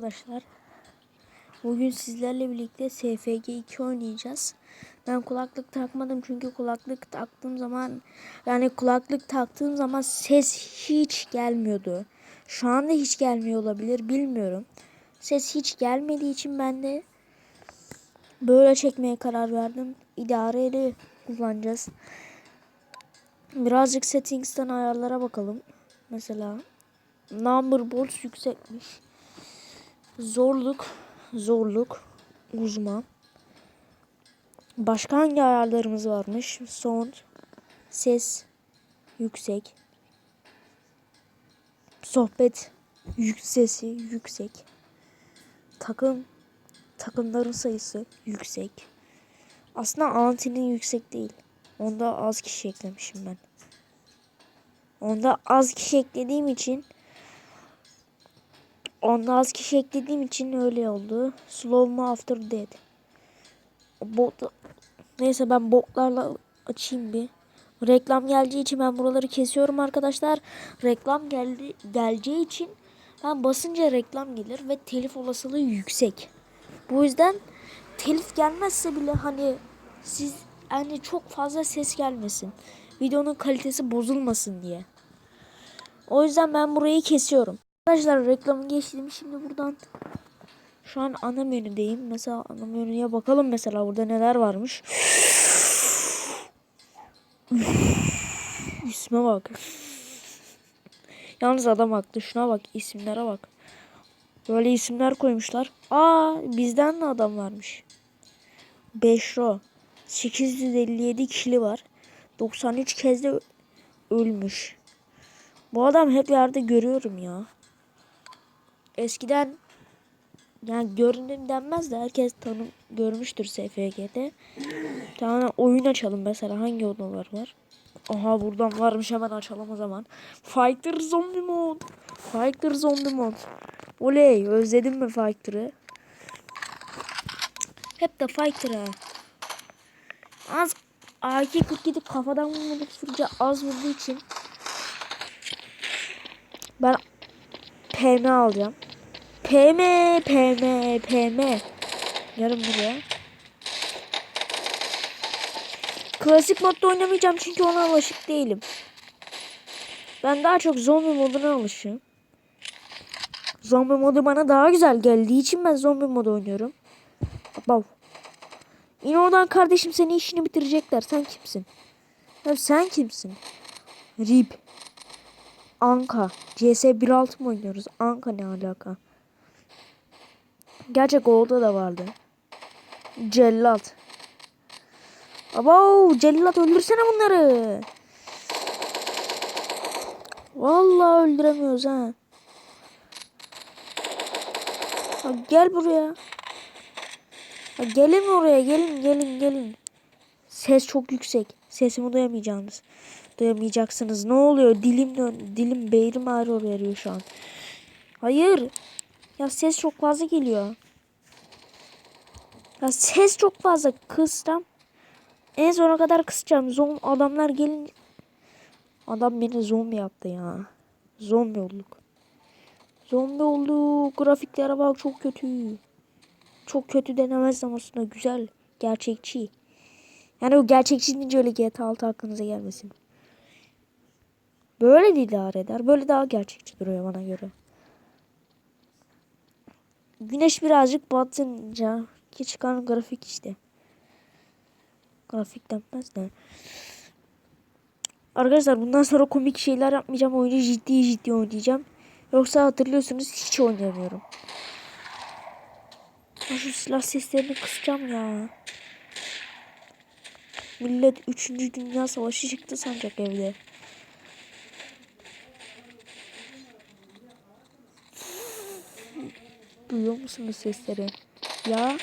Arkadaşlar bugün sizlerle birlikte SFG 2 oynayacağız. Ben kulaklık takmadım çünkü kulaklık taktığım zaman yani kulaklık taktığım zaman ses hiç gelmiyordu. Şu anda hiç gelmiyor olabilir bilmiyorum. Ses hiç gelmediği için ben de böyle çekmeye karar verdim. İdareyle kullanacağız. Birazcık settings'ten ayarlara bakalım. Mesela number bolt yüksekmiş. Zorluk, zorluk, uzman. Başka hangi ayarlarımız varmış? Sound, ses, yüksek. Sohbet, yük sesi yüksek. Takım, takımların sayısı yüksek. Aslında antinin yüksek değil. Onda az kişi eklemişim ben. Onda az kişi eklediğim için Onda az kişi eklediğim için öyle oldu. Slow mo after dead. Bot Neyse ben botlarla açayım bir. Reklam geleceği için ben buraları kesiyorum arkadaşlar. Reklam geldi geleceği için ben basınca reklam gelir ve telif olasılığı yüksek. Bu yüzden telif gelmezse bile hani siz hani çok fazla ses gelmesin. Videonun kalitesi bozulmasın diye. O yüzden ben burayı kesiyorum. Arkadaşlar reklamı geçtim. Şimdi buradan şu an ana menüdeyim. Mesela ana menüye bakalım mesela burada neler varmış. İsme bak. Yalnız adam haklı. Şuna bak. isimlere bak. Böyle isimler koymuşlar. Aa bizden de adam varmış. Beşro. 857 kişili var. 93 kez de ölmüş. Bu adam hep yerde görüyorum ya eskiden yani göründüm denmez de herkes tanım görmüştür SFG'de. Tamam oyun açalım mesela hangi odalar var? Aha buradan varmış hemen açalım o zaman. Fighter Zombie mod. Fighter Zombie mod. Oley özledim mi Fighter'ı? Hep de Fighter'a. Az AK-47 kafadan vurmadık sürece az vurduğu için ben PM alacağım. PM, PM, PM. Yarım buraya. Klasik modda oynamayacağım çünkü ona alışık değilim. Ben daha çok zombi moduna alışığım. Zombi modu bana daha güzel geldiği için ben zombi modu oynuyorum. Abav. İn oradan kardeşim senin işini bitirecekler. Sen kimsin? Ya sen kimsin? Rip. Anka. CS 1.6 mı oynuyoruz? Anka ne alaka? Gerçek oldu da vardı. Cellat. Abo cellat öldürsene bunları. Vallahi öldüremiyoruz ha. ha gel buraya. Ha gelin oraya gelin gelin gelin. Ses çok yüksek. Sesimi duyamayacağınız. Duyamayacaksınız. Ne oluyor? Dilim dilim beynim ağrıyor şu an. Hayır. Ya ses çok fazla geliyor. Ya ses çok fazla kıstım. En sona kadar kısacağım. Zom adamlar gelin. Adam beni zombi yaptı ya. Zombi olduk. Zombi olduk. Grafiklere bak çok kötü. Çok kötü denemez aslında güzel. Gerçekçi. Yani o gerçekçi deyince öyle GTA 6 aklınıza gelmesin. Böyle de idare eder. Böyle daha gerçekçi duruyor bana göre. Güneş birazcık batınca ki çıkan grafik işte. Grafik denmez de. Arkadaşlar bundan sonra komik şeyler yapmayacağım. Oyunu ciddi ciddi oynayacağım. Yoksa hatırlıyorsunuz hiç oynayamıyorum. Şu silah seslerini kısacağım ya. Millet 3. Dünya Savaşı çıktı sanacak evde. Duyuyor musunuz sesleri? Ya.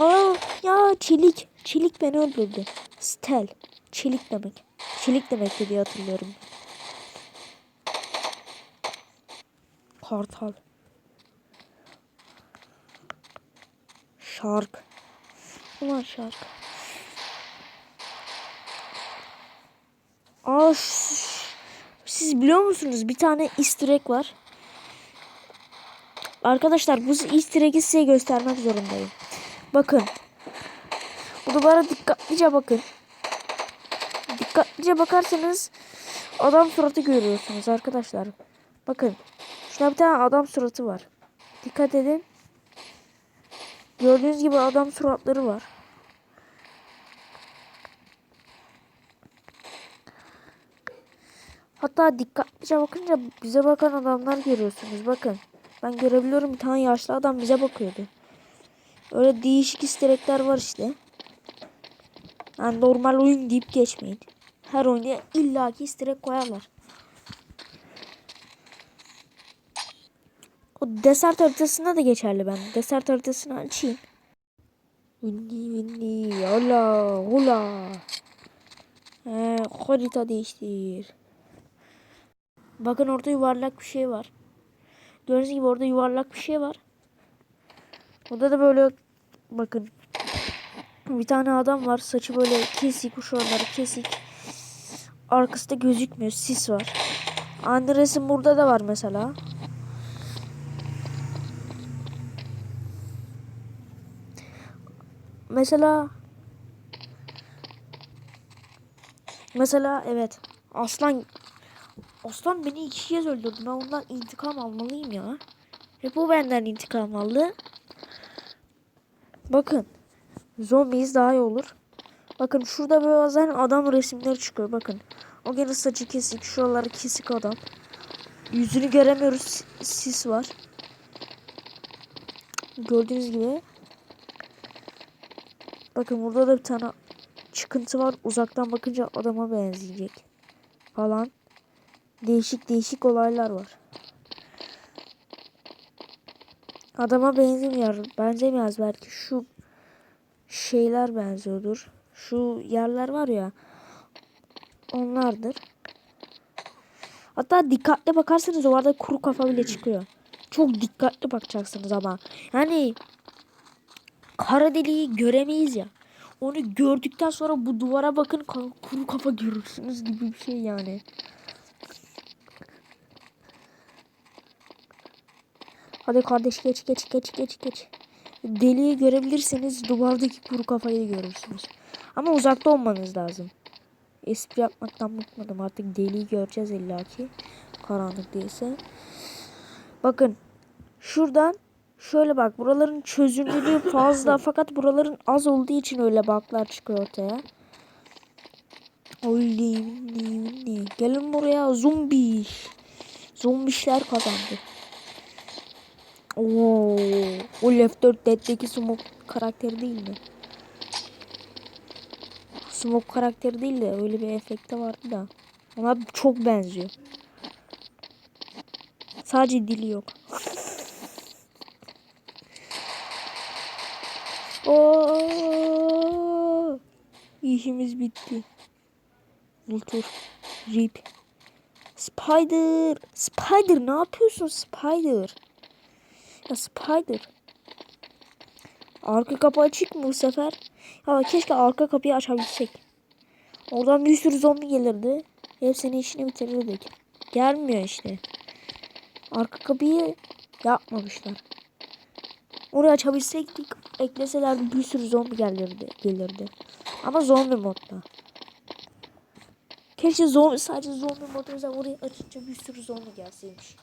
Aa, ya çelik. Çelik beni öldürdü. Stel. Çelik demek. Çelik demek diye hatırlıyorum. Kartal. Şark. Ulan şark. Aa, siz biliyor musunuz bir tane easter egg var. Arkadaşlar bu easter egg'i size göstermek zorundayım. Bakın. Bu duvara dikkatlice bakın. Dikkatlice bakarsanız adam suratı görüyorsunuz arkadaşlar. Bakın. Şuna bir tane adam suratı var. Dikkat edin. Gördüğünüz gibi adam suratları var. Hatta dikkatlice bakınca bize bakan adamlar görüyorsunuz. Bakın. Ben görebiliyorum bir tane yaşlı adam bize bakıyordu. Öyle değişik isterekler var işte. Yani normal oyun deyip geçmeyin. Her oyunda illaki istirek koyarlar. O desert haritasında da geçerli ben. Desert haritasını açayım. Windy windy hola hola. Ee, harita değiştir. Bakın orada yuvarlak bir şey var. Gördüğünüz gibi orada yuvarlak bir şey var. Orada da böyle bakın bir tane adam var. Saçı böyle kesik, şuraları kesik. Arkası da gözükmüyor. Sis var. Aynı resim burada da var mesela. Mesela Mesela evet. Aslan Aslan beni iki kez öldürdü. Ben ondan intikam almalıyım ya. Ve bu benden intikam aldı. Bakın. Zombiyiz daha iyi olur. Bakın şurada bazen adam resimleri çıkıyor. Bakın. O gene saçı kesik. Şuraları kesik adam. Yüzünü göremiyoruz. Sis var. Gördüğünüz gibi. Bakın burada da bir tane çıkıntı var. Uzaktan bakınca adama benzeyecek. Falan. Değişik değişik olaylar var. Adama benzemiyor. Benzemiyoruz belki. Şu şeyler benziyordur. Şu yerler var ya. Onlardır. Hatta dikkatli bakarsanız o arada kuru kafa bile çıkıyor. Çok dikkatli bakacaksınız ama. Yani kara deliği göremeyiz ya. Onu gördükten sonra bu duvara bakın kuru kafa görürsünüz gibi bir şey yani. Hadi kardeş geç geç geç geç geç. Deliği görebilirseniz duvardaki kuru kafayı görürsünüz. Ama uzakta olmanız lazım. Espri yapmaktan bıkmadım. Artık deliği göreceğiz illaki. Karanlık değilse. Bakın. Şuradan şöyle bak. Buraların çözünürlüğü fazla. fakat buraların az olduğu için öyle baklar çıkıyor ortaya. Oy, Gelin buraya zombi. Zombişler kazandı. Oo, o Left 4 Dead'deki Smoke karakteri değil mi? Smoke karakteri değil de öyle bir efekte vardı da. Ona çok benziyor. Sadece dili yok. Oo! İşimiz bitti. Vultur. Rip. Spider. Spider ne yapıyorsun Spider? Ya Spider. Arka kapı açık mı bu sefer? Ya keşke arka kapıyı açabilsek. Oradan bir sürü zombi gelirdi. Hepsini işini bitirirdik. Gelmiyor işte. Arka kapıyı yapmamışlar. Oraya açabilseydik ekleselerdi bir sürü zombi gelirdi. gelirdi. Ama zombi modda. Keşke zombi sadece zombi modunda oraya açınca bir sürü zombi gelseymiş.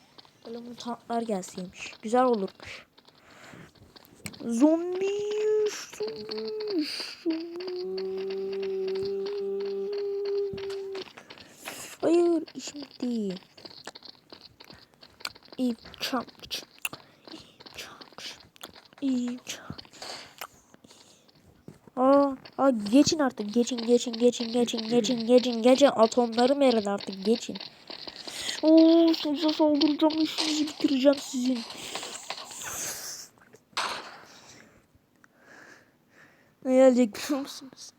Böyle mutantlar gelseymiş. Güzel olurmuş. Zombi. Zombi. Hayır işim değil. İyi çam. İyi çam. Aa, aa geçin artık geçin geçin geçin geçin geçin geçin geçin atomlarım eridi artık geçin. Oo size saldıracağım işinizi bitireceğim sizin. Ne gelecek biliyor musunuz?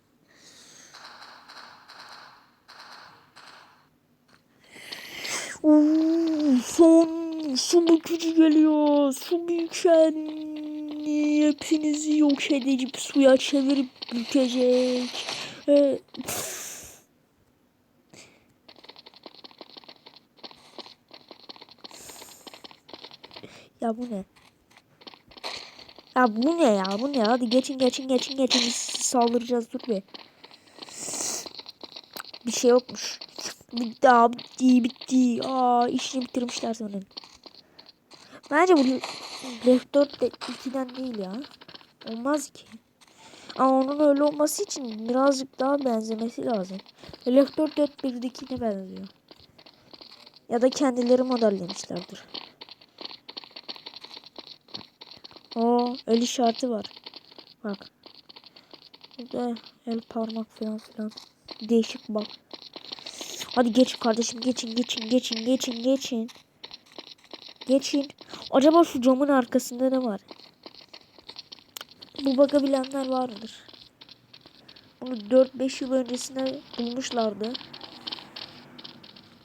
Oo, son su bükücü geliyor. Su büken hepinizi yok edecek suya çevirip bükecek. Ee, Ya bu ne? Ya bu ne ya bu ne hadi geçin geçin geçin geçin saldıracağız dur be. Bir şey yokmuş. Bitti bitti bitti. Aa işini bitirmişler sanırım. Bence bu Left 4 de 2'den değil ya. Olmaz ki. Ama onun öyle olması için birazcık daha benzemesi lazım. Left 4 4 1'dekine benziyor. Ya da kendileri modellemişlerdir. O el işareti var. Bak. Burada el parmak falan filan. Değişik bak. Hadi geç kardeşim geçin geçin geçin geçin geçin. Geçin. Acaba şu camın arkasında ne var? Bu bakabilenler vardır. Bunu 4-5 yıl öncesine bulmuşlardı.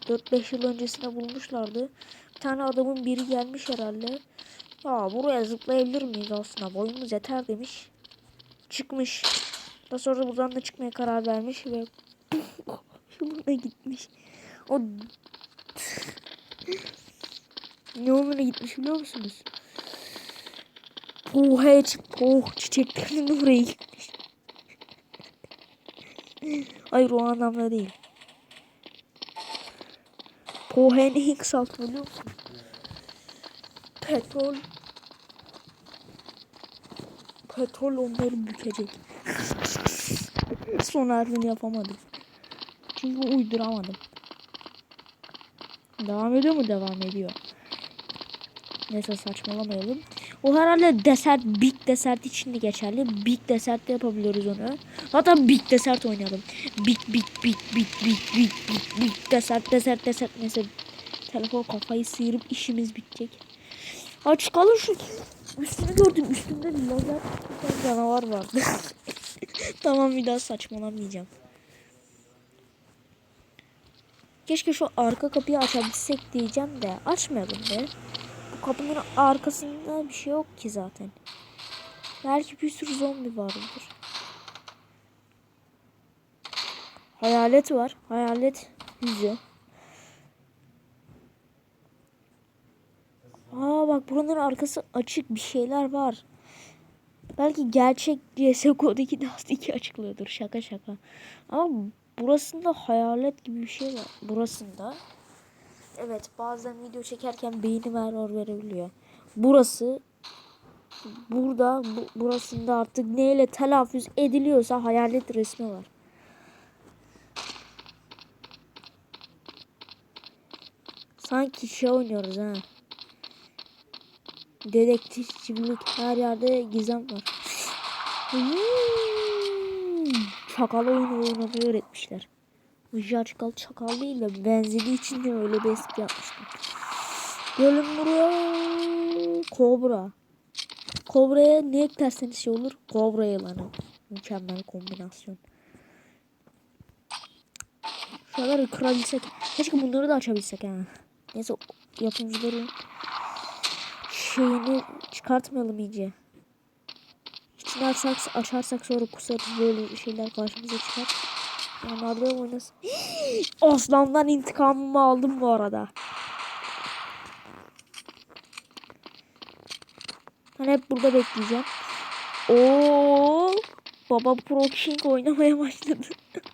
4-5 yıl öncesine bulmuşlardı. Bir tane adamın biri gelmiş herhalde. Ya buraya zıplayabilir miyiz aslında? Boyumuz yeter demiş. Çıkmış. Daha sonra buradan da çıkmaya karar vermiş ve yoluna gitmiş. O yoluna gitmiş biliyor musunuz? Poğaça, poğ çiçeklerinin oraya gitmiş. Hayır o anlamda değil. Poğen Higgs altı biliyor musun? Petrol. Petrol onları bükecek. Son harfini yapamadım. Çünkü uyduramadım. Devam ediyor mu? Devam ediyor. Neyse saçmalamayalım. O herhalde desert, big desert için de geçerli. Big desert de yapabiliyoruz onu. Hatta big desert oynayalım. Big, big, big, big, big, big, big, big desert, desert, desert. Neyse telefon kafayı sıyırıp işimiz bitecek. Ha çıkalım şu üstünü gördüm. Üstünde lazer tutan canavar vardı. tamam bir daha saçmalamayacağım. Keşke şu arka kapıyı açabilsek diyeceğim de açmayalım be. Bu kapının arkasında bir şey yok ki zaten. Belki bir sürü zombi vardır. Hayalet var. Hayalet yüzü. Aa bak buranın arkası açık bir şeyler var. Belki gerçek CSGO'daki Dust 2 açıklıyordur. Şaka şaka. Ama burasında hayalet gibi bir şey var. Burasında. Evet bazen video çekerken beynim error verebiliyor. Burası burada bu, burasında artık neyle telaffuz ediliyorsa hayalet resmi var. Sanki şey oynuyoruz ha. Dedektifçilik her yerde gizem var. Hmm, Çakal oyunu oynamayı öğretmişler. Hıcı çakal çakal değil de benzediği için de öyle bir espri yapmıştım. Gelin buraya. Kobra. Kobra'ya ne eklerseniz şey olur? Kobra yılanı. Mükemmel kombinasyon. Şuraları kırabilsek. Keşke bunları da açabilsek ha. Neyse yapımcıları şeyini çıkartmayalım iyice. İçini açarsak, açarsak sonra kusarız böyle şeyler karşımıza çıkar. Onlar da oynasın. Aslandan intikamımı aldım bu arada. Ben hep burada bekleyeceğim. Oo, baba Pro King oynamaya başladı.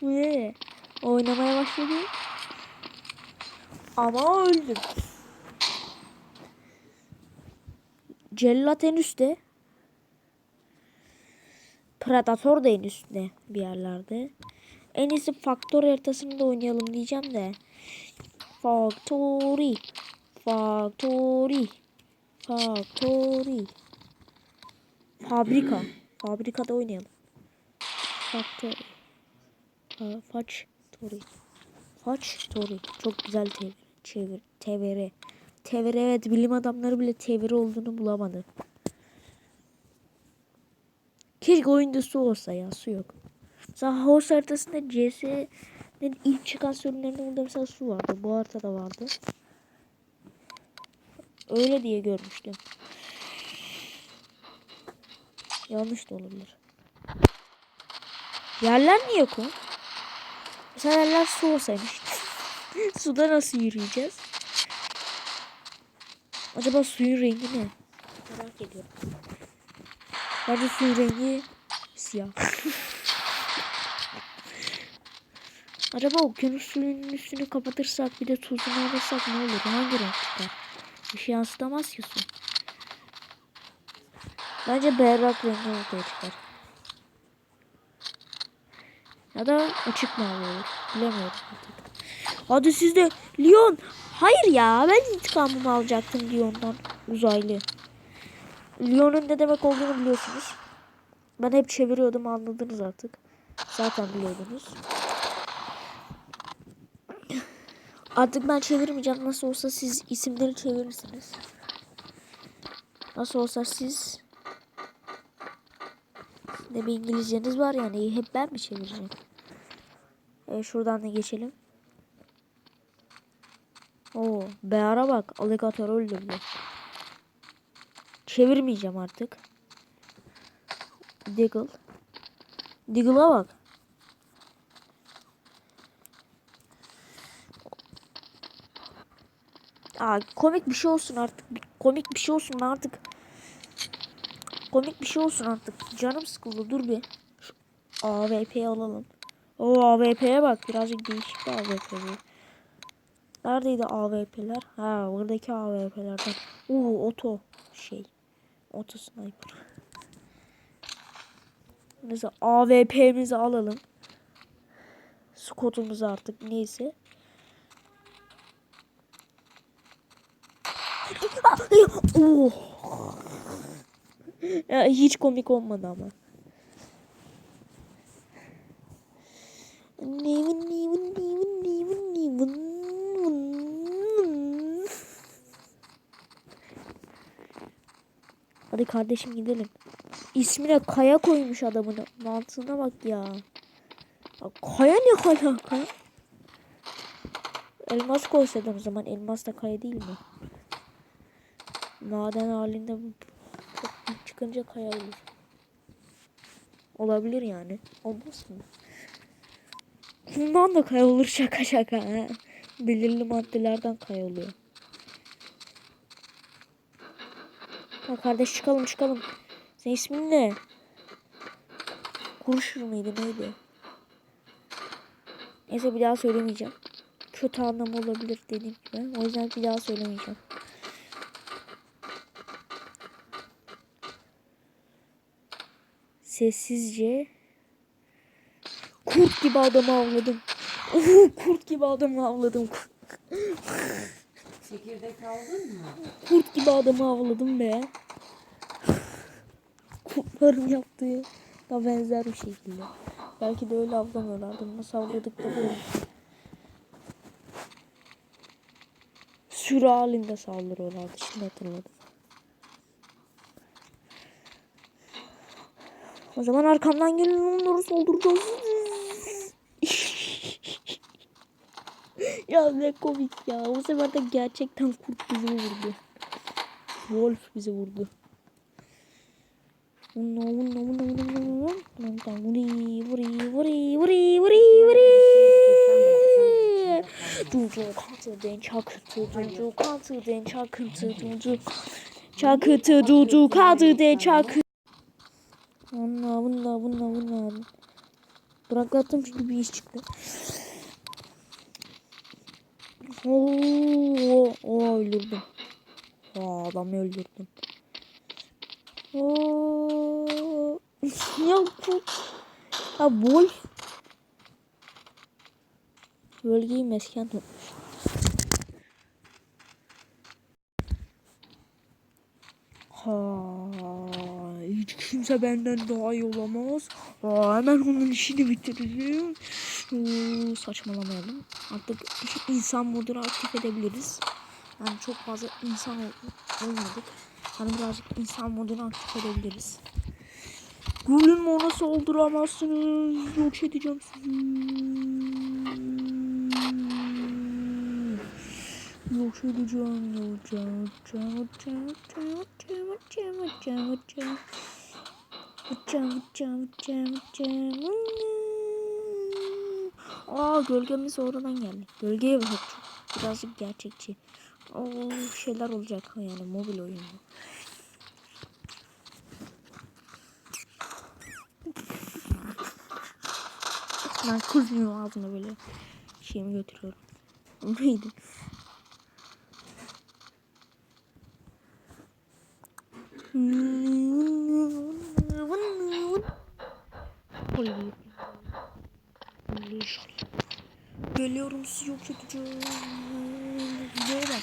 bu ne? Oynamaya başladı. Ama öldüm. Cellat en üstte. Predator da en üstte bir yerlerde. En iyisi Faktör haritasını da oynayalım diyeceğim de. Factory. Factory. Factory. Fabrika. Fabrikada oynayalım. Factory. Factory. Factory. Çok güzel tevir. Çevir. TVR. TVR evet bilim adamları bile TVR olduğunu bulamadı. Keşke oyunda su olsa ya su yok. Mesela Horse haritasında CS'nin ilk çıkan sürümlerinde burada mesela su vardı. Bu haritada vardı. Öyle diye görmüştüm. Yanlış da olabilir. Yerler niye o? Mesela yerler su olsaymış. Suda nasıl yürüyeceğiz? Acaba suyun rengi ne? geliyor. Bence suyun rengi siyah. Acaba okyanus suyunun üstünü kapatırsak bir de tuzunu alırsak ne olur? Hangi renk çıkar? Bir şey yansıtamaz ki su. Bence berrak rengi ortaya çıkar. Ya da açık mavi olur. Bilemiyorum artık. Hadi siz de Leon. Hayır ya ben intikamımı alacaktım Leon'dan. Uzaylı. Leon'un ne demek olduğunu biliyorsunuz. Ben hep çeviriyordum anladınız artık. Zaten biliyordunuz. Artık ben çevirmeyeceğim. Nasıl olsa siz isimleri çevirirsiniz. Nasıl olsa siz ne bir İngilizceniz var yani hep ben mi çevireceğim? Evet, şuradan da geçelim. Oo, Bear'a bak. Alligator öldürdü. Çevirmeyeceğim artık. Diggle. Diggle'a bak. Aa, komik bir şey olsun artık. Komik bir şey olsun artık. Komik bir şey olsun artık. Canım sıkıldı. Dur bir. Şu AWP'yi alalım. O AWP'ye bak. Birazcık değişik bir AWP bu. Neredeydi AWP'ler? Ha buradaki AWP'lerden. Oo oto şey. Oto sniper. Neyse AWP'mizi alalım. Scott'umuzu artık neyse. Oh. Ya, hiç komik olmadı ama. Hadi kardeşim gidelim. İsmine Kaya koymuş adamın. Mantığına bak ya. ya kaya ne alaka? Elmas koysaydın o zaman. Elmas da kaya değil mi? Maden halinde çıkınca kaya olur. Olabilir yani. Olmaz mı? Bundan da kaya olur şaka şaka. ha. Belirli maddelerden kaya oluyor. Ha kardeş çıkalım çıkalım. Senin ismin ne? Kurşur muydu neydi? Neyse bir daha söylemeyeceğim. Kötü anlamı olabilir dediğim gibi. O yüzden bir daha söylemeyeceğim. Sessizce kurt gibi adamı avladım. Kurt gibi adamı avladım. Çekirdek aldın mı? Kurt gibi adamı avladım be. Kurtların yaptığı da benzer bir şekilde. Belki de öyle avlamıyorlardı. Nasıl avladıkları öyle. Sürü halinde saldırıyorlardı. Şimdi hatırladım. O zaman arkamdan gelin onları saldıracağız. Ya ne komik ya. O sefer de gerçekten kurt bizi vurdu. Wolf bizi vurdu. Vurna vurna vurna vurna vurna vurna vuri vuri vuri vuri vuri vuri. Cucu kaltıden çakıntı cucu kaltıden çakıntı cucu çakıntı cucu kaltıden çakıntı. Vurna vurna vurna vurna. Bıraklattım çünkü bir iş çıktı. Oo, oo öldürdüm. Aa, adamı öldürdüm. Oo. ya bu. Ha Wolf. Bölgeyi mesken tutmuş. Ha, hiç kimse benden daha iyi olamaz. Aa, hemen onun işini bitiririm. Saçmalamayalım. Artık insan modunu aktif edebiliriz. Yani çok fazla insan ol- olmadık. Hani birazcık insan modunu aktif edebiliriz. Gülüm ona saldıramazsınız. Yok edeceğim sizi. Yok edeceğim. Yok edeceğim. Yok edeceğim. Yok edeceğim. Yok edeceğim. Yok edeceğim. Yok edeceğim. Uçacağım, uçacağım, uçacağım, uçacağım. Aa gölgemiz oradan geldi. Gölgeye bak. Birazcık gerçekçi. O şeyler olacak yani mobil oyun. Ben kızmıyor ağzına böyle şeyimi götürüyorum. Neydi? Holy. Holy. Geliyorum sizi yok edeceğim. Videoya.